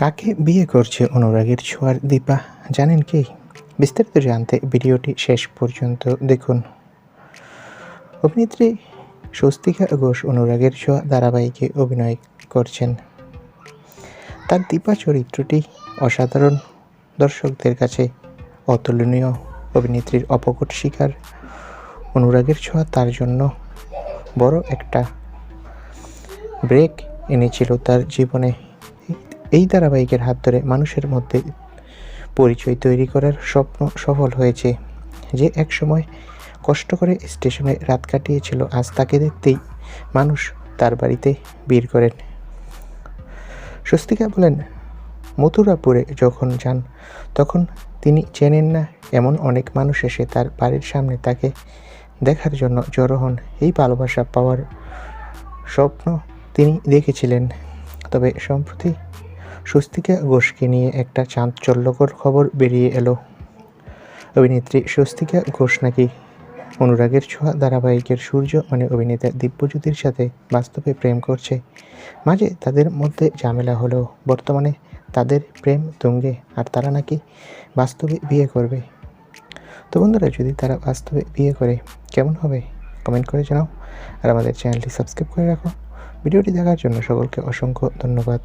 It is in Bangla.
কাকে বিয়ে করছে অনুরাগের ছোঁয়ার দীপা? জানেন কি? বিস্তারিত জানতে ভিডিওটি শেষ পর্যন্ত দেখুন। অভিনেত্রী স্বস্তিকা ঘোষ অনুরাগের ছোঁয়া ধারাবাহিকে অভিনয় করছেন। তার দীপা চরিত্রটি অসাধারণ। দর্শকদের কাছে অতুলনীয় অভিনেত্রীর অপকট শিকার। অনুরাগের ছোঁয়া তার জন্য বড় একটা ব্রেক এনেছিল তার জীবনে। এই ধারাবাহিকের হাত ধরে মানুষের মধ্যে পরিচয় তৈরি করার স্বপ্ন সফল হয়েছে, যে একসময় কষ্ট করে স্টেশনে রাত কাটিয়েছিল, আজ তাকে দেখতেই মানুষ তার বাড়িতে ভিড় করেন। স্বস্তিকা বলেন, মথুরাপুরে যখন যান, তখন তিনি চেনেন না এমন অনেক মানুষ এসে তার বাড়ির সামনে তাকে দেখার জন্য জড়ো হন। এই ভালোবাসা পাওয়ার স্বপ্ন তিনি দেখেছিলেন। তবে সম্প্রতি স্বস্তিকা ঘোষকে নিয়ে একটা চাঞ্চল্যকর খবর বেরিয়ে এলো। অভিনেত্রী স্বস্তিকা ঘোষ নাকি অনুরাগের ছোঁয়া ধারাবাহিকের সূর্য মানে অভিনেতা দিব্যজ্যোতির সাথে বাস্তবে প্রেম করছে। মাঝে তাদের মধ্যে ঝামেলা হলেও বর্তমানে তাদের প্রেম তুঙ্গে আর তারা নাকি বাস্তবে বিয়ে করবে। তো বন্ধুরা, যদি তারা বাস্তবে বিয়ে করে, কেমন হবে? কমেন্ট করে জানাও। আর আমাদের চ্যানেলটি সাবস্ক্রাইব করে রাখো। ভিডিওটি দেখার জন্য সকলকে অসংখ্য ধন্যবাদ।